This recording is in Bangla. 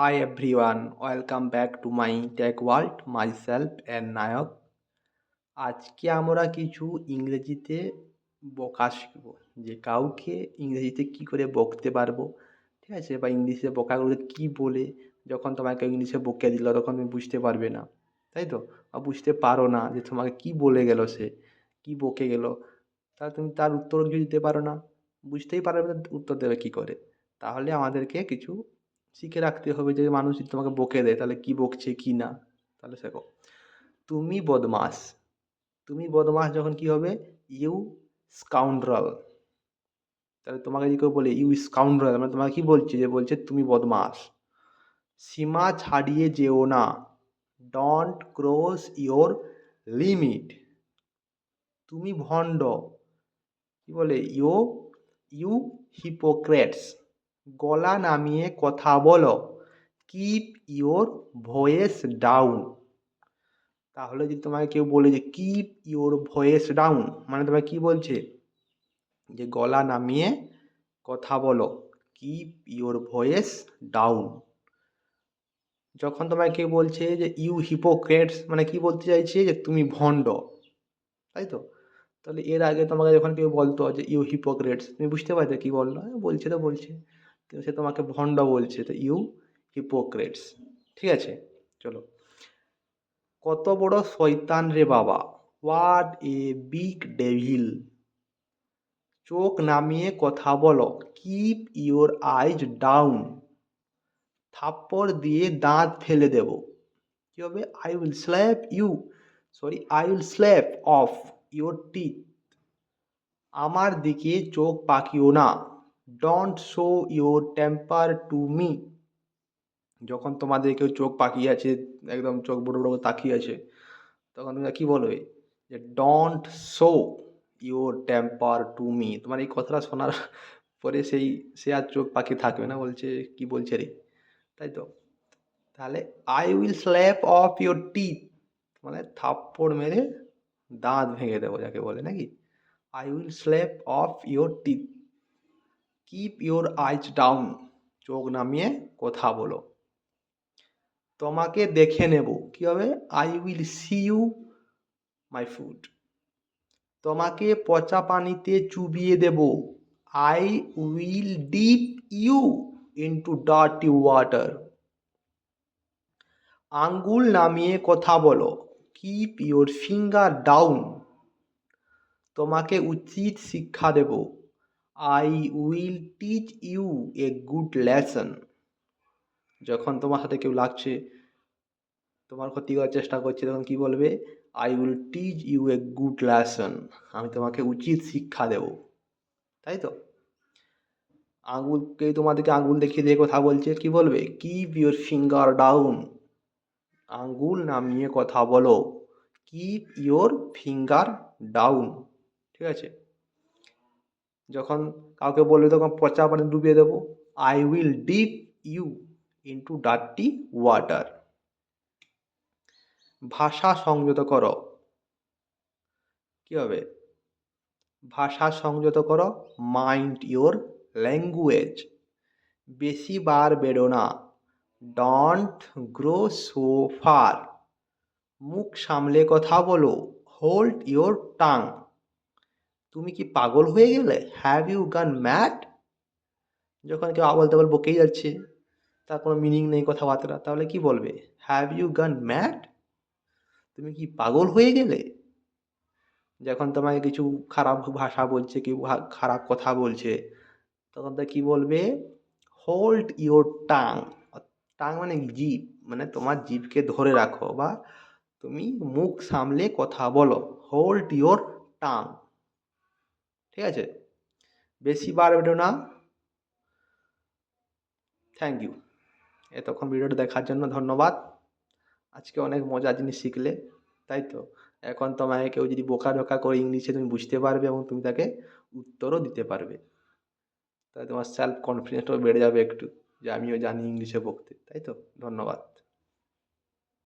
Hi everyone, welcome back to my tech world. Myself and নায়ক আজকে আমরা কিছু ইংরেজিতে বকা শিখব যে কাউকে ইংরেজিতে কি করে বকতে পারব ঠিক আছে? বা ইংলিশে বকাগুলো কি বলে যখন তোমাকে ইংলিশে বকে দিল তখন তুমি বুঝতে পারবে না তাই তো? বা বুঝতে পারো না যে তোমাকে কি বলে গেল সে কি বকে গেল তাহলে তুমি তার উত্তর কিছু দিতে পারো না বুঝতেই পারবে না উত্তর দেবে কী করে? তাহলে আমাদেরকে কিছু শিখে রাখতে হবে যে মানুষ যদি তোমাকে বকে দেয়, তাহলে কী বকছে, কি না? তাহলে শেখো। তুমি বদমাস। তুমি বদমাস যখন কী হবে? ইউ স্কাউন্ড্রাল তাহলে তোমাকে যদি কেউ বলে ইউ স্কাউন্ড্রাল মানে তোমাকে কী বলছে? যে বলছে, তুমি বদমাস। সীমা ছাড়িয়ে যেও না। ডন্ট ক্রস ইয়োর লিমিট তুমি ভণ্ড। কী বলে? ইউ ইউ হিপোক্রেটস গলা নামিয়ে কথা বলো। কিপ ইয়োর ভয়েস ডাউন তাহলে যদি তোমাকে কেউ বলে যে কিপ ইয়োর ভয়েস ডাউন মানে তোমাকে কী বলছে? যে গলা নামিয়ে কথা বলো। কিপ ইয়োর ভয়েস ডাউন যখন তোমাকে কেউ বলছে যে ইউ হিপোক্রেটস মানে কি বলতে চাইছে? যে তুমি ভণ্ড। তাই তো? তাহলে এর আগে তোমাকে যখন কেউ বলতো যে ইউ হিপোক্রেটস তুমি বুঝতে পারছ কী বলল? বলছে তো বলছে। কিন্তু সে তোমাকে ভণ্ড বলছে, তো ইউ হিপোক্রেটস ঠিক আছে? চলো। কত বড় শয়তান রে বাবা। হোয়াট এ বিগ ডেভিল চোখ নামিয়ে কথা বলো। কিপ ইউর আইজ ডাউন থাপ্পড় দিয়ে দাঁত ফেলে দেব। কী হবে? I will slap you sorry I will slap off your teeth আমার দিকে চোখ পাকিও না। Don't show your temper to me যখন তোমাদের কেউ চোখ পাকিয়ে আছে, একদম চোখ বড় বড় তাকিয়ে আছে, তখন তোমরা কী বলবে? যে don't show your temper to me তোমার এই কথাটা শোনার পরে সেই, সে আর চোখ পাখি থাকবে না, বলছে, কি বলছে রে? তাই তো? তাহলে I will slap off your teeth মানে থাপ্পড় মেরে দাঁত ভেঙে দেবো, যাকে বলে, নাকি? I will slap off your teeth keep your eyes down চোখ নামিয়ে কথা বলো। তোমাকে দেখে নেব। কী হবে? I will see you my food তোমাকে পচা পানিতে চুবিয়ে দেব। I will dip you into dirty water আঙ্গুল নামিয়ে কথা বলো। কিপ ইউর ফিঙ্গার ডাউন তোমাকে উচিত শিক্ষা দেব। I will teach you a good lesson যখন তোমার সাথে কেউ লাগছে, তোমার ক্ষতি করার চেষ্টা করছে, তখন কি বলবে? I will teach you a good lesson আমি তোমাকে উচিত শিক্ষা দেব। তাই তো? আঙুলকে তোমাদেরকে আঙুল দেখিয়ে দিয়ে কথা বলছে, কি বলবে? কিপ ইউর ফিঙ্গার ডাউন আঙ্গুল নামিয়ে কথা বলো। কিপ ইউর ফিঙ্গার ডাউন ঠিক আছে? যখন কাউকে বলবে তখন পচা পানি ডুবিয়ে দেবো। I will dip you into dirty water ভাষা সংযত করো। কী হবে? ভাষা সংযত করো মাইন্ড ইওর ল্যাঙ্গুয়েজ বেশি বার বেরো না। ডন্ট গ্রো সো ফার মুখ সামলে কথা বলো। হোল্ড ইওর টাং তুমি কি পাগল হয়ে গেলে? হ্যাভ ইউ গান ম্যাট যখন কেউ আবল তাবল বকেই যাচ্ছে, তার কোনো মিনিং নেই কথাবার্তা, তাহলে কি বলবে? হ্যাভ ইউ গান ম্যাট তুমি কি পাগল হয়ে গেলে? যখন তোমাকে কিছু খারাপ ভাষা বলছে, কেউ খারাপ কথা বলছে, তখন তা কী বলবে? হোল্ড ইওর টাং টাং মানে জিভ মানে তোমার জিভকে ধরে রাখো বা তুমি মুখ সামলে কথা বলো। হোল্ড ইওর টাং ঠিক আছে? বেশি বার বেরো না। থ্যাংক ইউ এতক্ষণ ভিডিওটা দেখার জন্য ধন্যবাদ। আজকে অনেক মজার জিনিস শিখলে তাই তো? এখন তোমায় কেউ যদি বোকা ঢোকা করে ইংলিশে তুমি বুঝতে পারবে এবং তুমি তাকে উত্তরও দিতে পারবে। তাই তোমার সেলফ কনফিডেন্সটাও বেড়ে যাবে একটু যে আমিও জানি ইংলিশে বকতে। তাই তো? ধন্যবাদ।